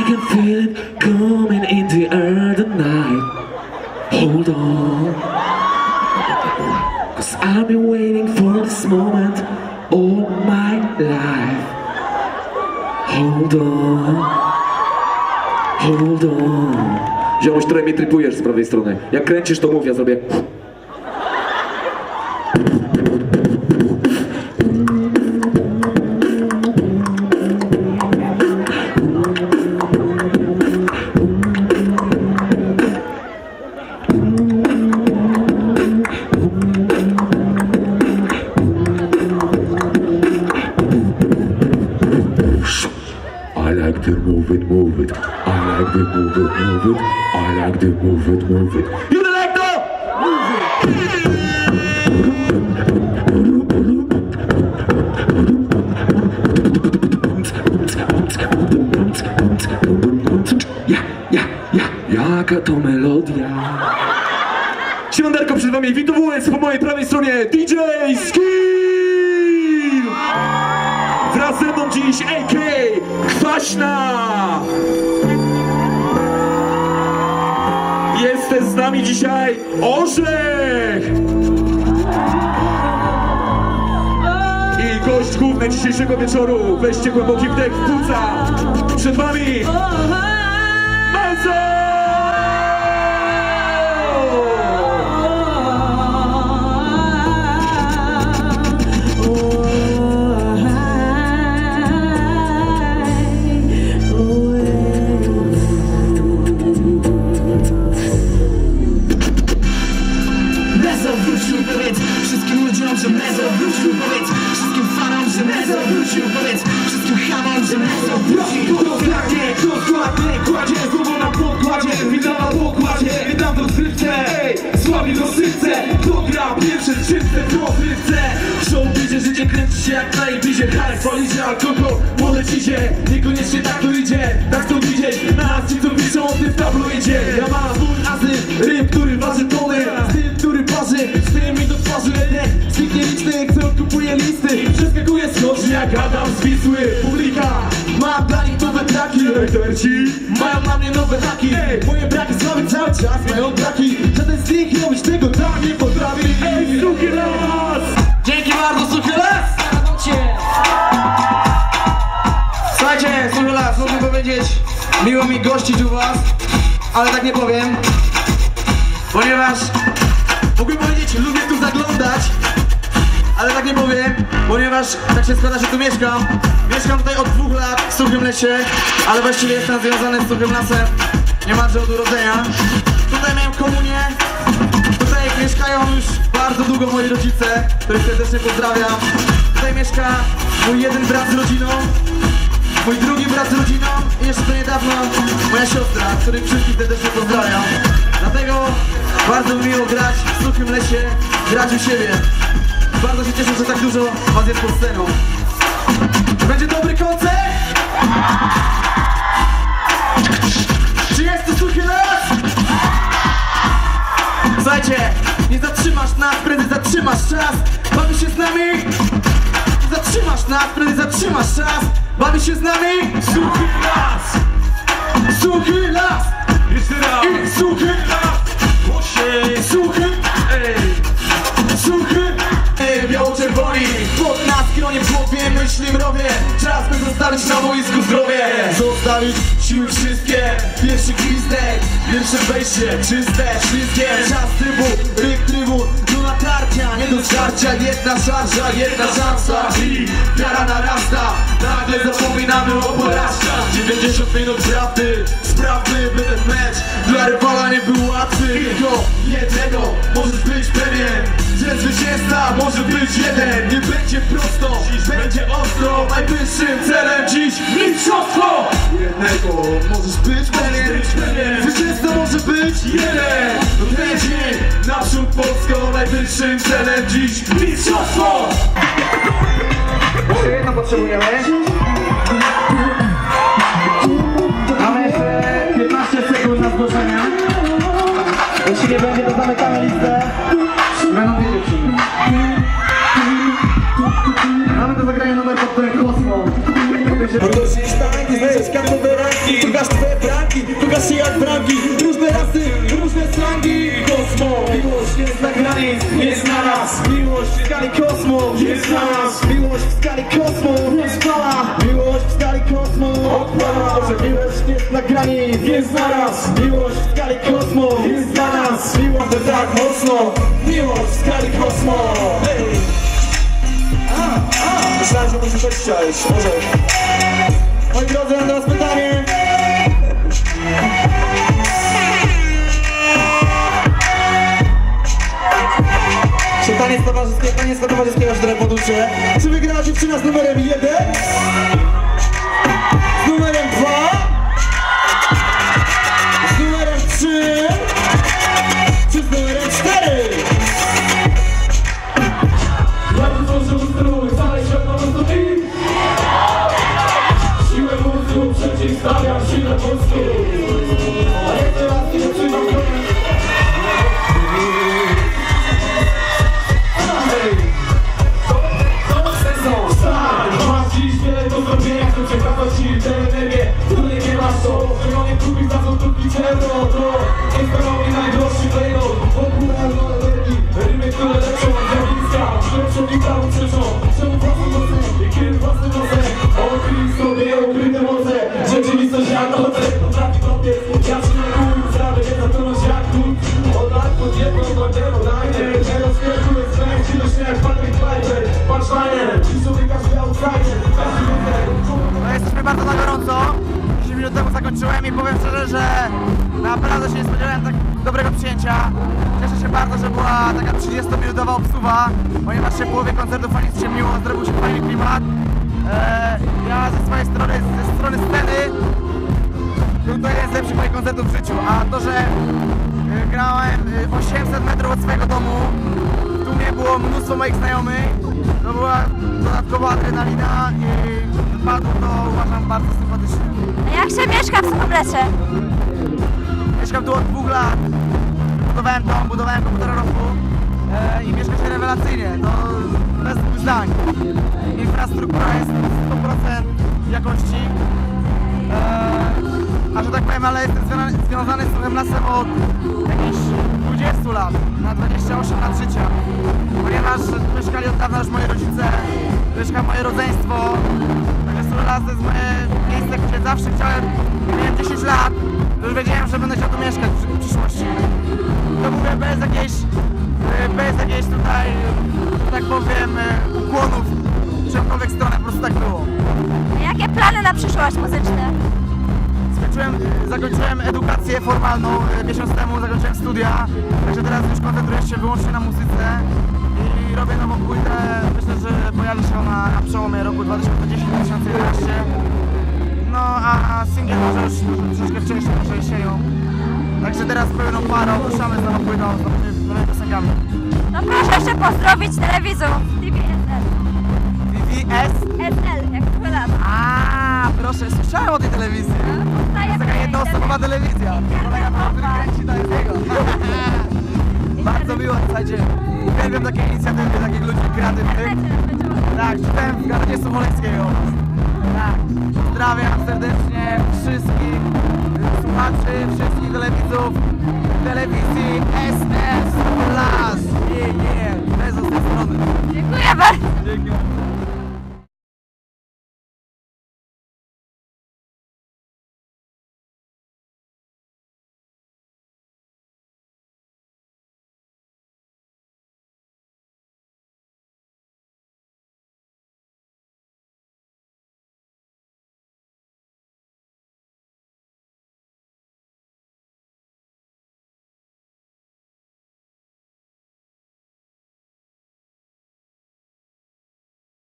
I can feel it coming in the air tonight. Hold on. Cause I've been waiting for this moment all my life. Hold on. Hold on. Ziomuś, trochę mnie trypujesz z prawej strony. Jak kręcisz, to ja zrobię... The move it, move it. I like the move it, move it. I like the move it, move it. You like that? Ja, ja, ja, jaka to melodia. Siemandarko przed wami, Witu WS po mojej prawej stronie DJ Skill! Wraz ze mną dziś AK Kwaśna! Jest też z nami dzisiaj Orzech! I gość główny dzisiejszego wieczoru. Weźcie głęboki wdech w płuca. Przed wami! Że Mezo wrócił, powiedz wszystkim hamom, że Mezo wrócił. Dokładnie, dokładnie, kładzie znowu na pokładzie. Witam na pokładzie, witam w rozrywce Ej, sławi rozrywce To gra pierwsze czyste w rozrywce W showbizie życie kręci się jak na ibizie Haj, polizie, alkohol, polecicie Niekoniecznie tak to idzie, tak to widzieć. Nas ci co piszą o tym w tabloidzie. Ja mam mój azy, ryb, który waży tony. Styl, który parzy, z mi do twarzy. Nie, z tych nielicznych, co kupuje listy jak Adam z Wisły. Publika, ma dla nich nowe traki Hejterci mają na mnie nowe haki Moje braki sławy cały czas mają braki Żaden z nich robić tego tak nie potrafi. Ej, suki las! Dzięki bardzo, suki las! Słuchajcie, słuchaj las, mógłbym powiedzieć Miło mi gościć u was Ale tak nie powiem Ponieważ Ale tak nie powiem Ponieważ tak się składa, że tu mieszkam. Mieszkam tutaj od dwóch lat w Suchym Lesie Ale właściwie jestem związany z Suchym Lasem. Niemalże od urodzenia. Tutaj miałem komunię. Tutaj mieszkają już bardzo długo moi rodzice Których serdecznie pozdrawiam. Tutaj mieszka mój jeden brat z rodziną Mój drugi brat z rodziną i jeszcze niedawno moja siostra, których wszystkich serdecznie pozdrawiam. Dlatego bardzo mi miło grać w suchym lesie, grać u siebie. Bardzo się cieszę, że tak dużo was jest pod sceną. Będzie dobry koncert? Czy jest to suchy las? Słuchajcie, nie zatrzymasz nas, prędzej zatrzymasz czas. Bawi się z nami? Zatrzymasz nas, prędzej zatrzymasz czas Bawi się z nami Suchy las! Suchy las Jeszcze raz! I suchy las myśli mrowie Czas by zostawić na boisku zdrowie. Zostawić siły wszystkie. Pierwszy gwizdek Pierwsze wejście. Czyste, śliskie Czas trybu, ryk trybu. Do natarcia, nie do zżarcia Jedna szarża, jedna szansa. I wiara narasta. Nagle zapominamy o porażkach 90 minut prawdy. Sprawmy, by ten mecz Dla rywala nie był łatwy. Tylko jednego możesz być Że zwycięzca może być jeden. Nie będzie prosto, dziś będzie ostro. Najwyższym celem dziś mistrzostwo. Jednego możesz być pewien. Zwycięzca może być jeden. No ten dzień naprzód Polską Najwyższym celem dziś mistrzostwo. Jeszcze jedno potrzebujemy Mamy do zagrania numer pod tytułem Kosmo Mordo, się nie stanie, nie znajdziesz kartą do ręki Tylko franki Różne rasy, różne slangi. Kosmo, miłość nie zna granic, nie zna nas. Miłość w skali kosmo, nie zna nas. Miłość w skali kosmo, rozpala. Miłość w skali kosmo, odpala. Że miłość nie zna granic, nie zna nas. Miłość w skali kosmo, nie zna nas. Miłość tak Miłość w skali kosmo! Myślałem, że może coś chciałeś, może. Moi drodzy, mam do was pytanie. Czy taniec towarzyskiego, taniec towarzyskiego się trochę poduczę Czy wygrała dziewczyna z numerem 1? Euro To pełni najdroższy klejnot Popularno energii, rymy, które leczą zjawiska. Które przenika ucieczą, czemu własne moce? I kiedy własne moce? Odkryj sobie ukryte moce. Rzeczywistość jak noce, potrafi kopiec. Ja ci nie mówię, zradę, nie zatonąć jak król Od lat pod jedną banderą, dajnie Teraz jest sens, ilość jak Patryk Piper Punchline, ci człowieka z outside Każdy No jesteśmy bardzo na gorąco. 10 minut temu zakończyłem i powiem szczerze, że naprawdę się nie spodziewałem tak dobrego przyjęcia. Cieszę się bardzo, że była taka 30-minutowa obsuwa, ponieważ się połowie koncertu fajnie ściemniło, zrobił się fajny klimat. Eee, ja ze swojej strony, ze strony sceny, był to jeden z lepszych moich koncertów w życiu, a to, że e, grałem e, 800 metrów od swojego domu, w tłumie było mnóstwo moich znajomych, to była dodatkowa adrenalina i to uważam bardzo sympatycznie. A jak się mieszka w Sumoblecze? Mieszkam tu od dwóch lat, budowałem dom, budowałem półtora roku e, i mieszka się rewelacyjnie, to bez zdań. Infrastruktura jest 100% jakości, e, a że tak powiem, ale jestem związany, związany z tym lasem od jakichś 20 lat, na 28 lat życia, Las to jest moje miejsce, gdzie zawsze chciałem, miałem 10 lat, to już wiedziałem, że będę chciał tu mieszkać w, przyszłości. To mówię bez jakiejś, e, bez jakiejś tutaj, że tak powiem, e, ukłonów w czymkolwiek stronę, po prostu tak było. Jakie plany na przyszłość muzyczne? Skończyłem, zakończyłem edukację formalną e, miesiąc temu, zakończyłem studia, także teraz już koncentruję się wyłącznie na muzyce i robię nową płytę. Myślę, że pojawi się ona na przełomie roku 2010-2011. No a, a singiel może już troszeczkę wcześniej, może jesienią. Także teraz pełną parą ruszamy z nową płytą, z nowymi, nowymi piosenkami. No proszę jeszcze pozdrowić telewizor TVSL. VVS? SL, jak lat. A, proszę, słyszałem o tej telewizji. To jest taka jednoosobowa telewizja. Kolega pan, który kręci to jest jego. Miło, słuchajcie. Uwielbiam takie inicjatywy, takich ludzi kreatywnych. Tak, czytałem w Garonie Somoleckiego. Tak. Pozdrawiam serdecznie wszystkich słuchaczy, wszystkich telewidzów telewizji SS Las. Nie, nie, bez z tej strony. Dziękuję bardzo. Dzięki.